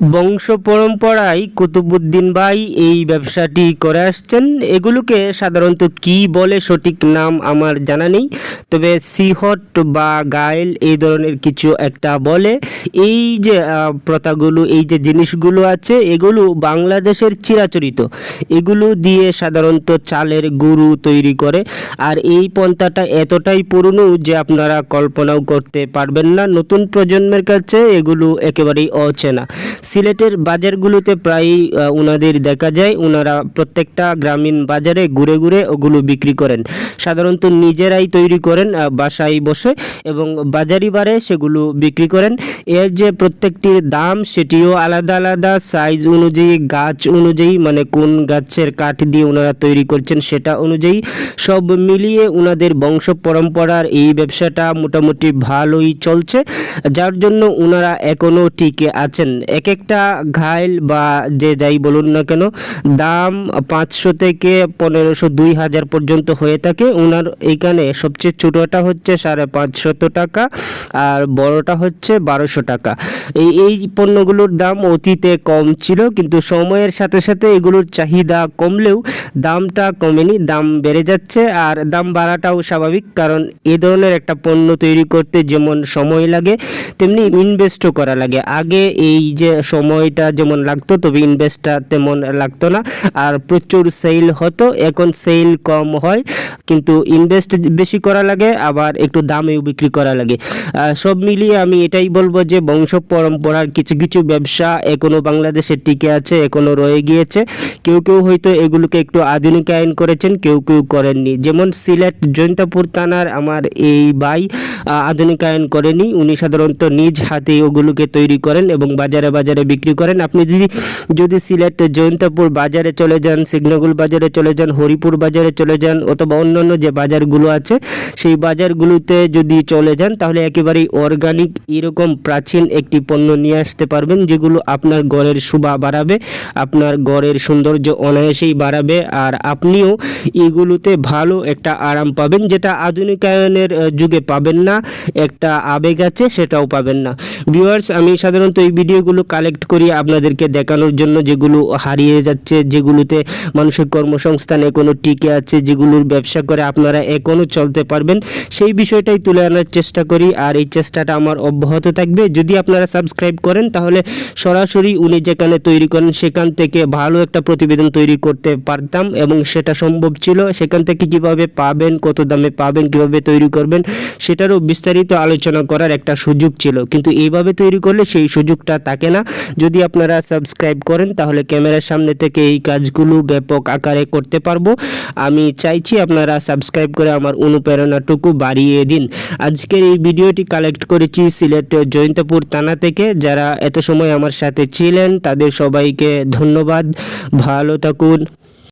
বংশ পরম্পরায় কুতুবুদ্দিন ভাই এই ব্যবসাটি করে আসছেন। এগুলোকে সাধারণত কি বলে সঠিক নাম আমার জানা নেই। তবে সিহট বা গায়েল এই ধরনের কিছু একটা বলে। এই যে প্রথাগুলো, এই যে জিনিসগুলো আছে, এগুলো বাংলাদেশের চিরাচরিত। এগুলো দিয়ে সাধারণত চালের গুঁড়ো তৈরি করে। আর এই পন্থাটা এতটাই পুরনো যে আপনারা কল্পনাও করতে পারবেন না। নতুন প্রজন্মের কাছে এগুলো একেবারেই অচেনা। সিলেটের বাজারগুলোতে প্রায়ই আহ, উনাদের দেখা যায় ওনারা প্রত্যেকটা গ্রামীণ বাজারে ঘুরে ঘুরে ওগুলো বিক্রি করেন। সাধারণত নিজেরাই তৈরি করেন বাসায় বসে এবং বাজারি বারে সেগুলো বিক্রি করেন। এর যে প্রত্যেকটির দাম সেটিও আলাদা আলাদা সাইজ অনুযায়ী গাছ অনুযায়ী মানে কোন গাছের কাঠ দিয়ে ওনারা তৈরি করছেন সেটা অনুযায়ী সব মিলিয়ে ওনাদের বংশ পরম্পরার এই ব্যবসাটা মোটামুটি ভালোই চলছে যার জন্য ওনারা এখনও টিকে আছেন। এক একটা ঘাইল বা যে যাই বলুন না কেন, দাম পাঁচশো থেকে পনেরোশো দুই হাজার পর্যন্ত হয়ে থাকে। ওনার এইখানে সবচেয়ে ছোটোটা হচ্ছে সাড়ে পাঁচশত টাকা আর বড়টা হচ্ছে বারোশো টাকা। এই এই পণ্যগুলোর দাম অতীতে কম ছিল, কিন্তু সময়ের সাথে সাথে এগুলোর চাহিদা কমলেও দামটা কমেনি, দাম বেড়ে যাচ্ছে আর দাম বাড়াটাও স্বাভাবিক, কারণ এ ধরনের একটা পণ্য তৈরি করতে যেমন সময় লাগে, তেমনি ইনভেস্টও করা লাগে। আগে এই যে সময়টা যেমন লাগতো তবে ইনভেস্টটা তেমন লাগতো না। আর প্রচুর সেল হতো এখন সেল কম হয় কিন্তু ইনভেস্ট বেশি করা লাগে আবার একটু দামেও বিক্রি করা লাগে। সব মিলিয়ে আমি এটাই বলব যে বংশ পরম্পরার কিছু কিছু ব্যবসা এখনও বাংলাদেশে টিকে আছে এখনও রয়ে গিয়েছে। কেউ কেউ হয়তো এগুলোকে একটু আধুনিকায়ন করেছেন কেউ কেউ করেননি। যেমন সিলেট জৈন্তাপুর থানার আমার এই আহ, আধুনিকায়ন করেনি। উনি সাধারণত নিজ হাতে ওগুলোকে তৈরি করেন এবং বাজারে বাজারে বিক্রি করেন। আপনি যদি যদি সিলেট জয়ন্তপুর বাজারে চলে যান, সিগনগুল বাজারে চলে যান, হরিপুর বাজারে চলে যান, অথবা অন্যান্য যে বাজারগুলো আছে, সেই বাজারগুলোতে যদি চলে যান, তাহলে একেবারেই অর্গানিক এরকম প্রাচীন একটি পণ্য নিয়ে আসতে পারবেন, যেগুলো আপনার গড়ের শোভা বাড়াবে, আপনার গড়ের সৌন্দর্য অনায়াসেই বাড়াবে, আর আপনিও এগুলোতে ভালো একটা আরাম পাবেন, যেটা আধুনিকায়নের যুগে পাবেন না, একটা আবেগ আছে, সেটাও পাবেন না। ভিউয়ার্স, আমি সাধারণত এই ভিডিওগুলো কালেক্ট করি আপনাদেরকে দেখানোর জন্য যেগুলো হারিয়ে যাচ্ছে, যেগুলোতে মানুষের কর্মসংস্থান এখনও টিকে আছে, যেগুলোর ব্যবসা করে আপনারা এখনও চলতে পারবেন, সেই বিষয়টাই তুলে আনার চেষ্টা করি। আর এই চেষ্টাটা আমার অব্যাহত থাকবে। যদি আপনারা সাবস্ক্রাইব করেন, তাহলে সরাসরি উনি যেখানে তৈরি করেন, সেখান থেকে ভালো একটা প্রতিবেদন তৈরি করতে পারতাম এবং সেটা সম্ভব ছিল। সেখান থেকে কীভাবে পাবেন, কত দামে পাবেন, কীভাবে তৈরি করবেন, সেটারও বিস্তারিত আলোচনা করার একটা সুযোগ ছিল। কিন্তু এইভাবে তৈরি করলে সেই সুযোগটা থাকে না। যদি আপনারা সাবস্ক্রাইব করেন, তাহলে ক্যামেরার সামনে থেকে এই কাজগুলো ব্যাপক আকারে করতে পারব। আমি চাইছি আপনারা সাবস্ক্রাইব করে আমার অনুপ্রেরণাটুকু বাড়িয়ে দিন। আজকের এই ভিডিওটি কালেক্ট করেছি সিলেট জয়ন্তপুর থানা থেকে। যারা এত সময় আমার সাথে ছিলেন, তাদের সবাইকে ধন্যবাদ। ভালো থাকুন।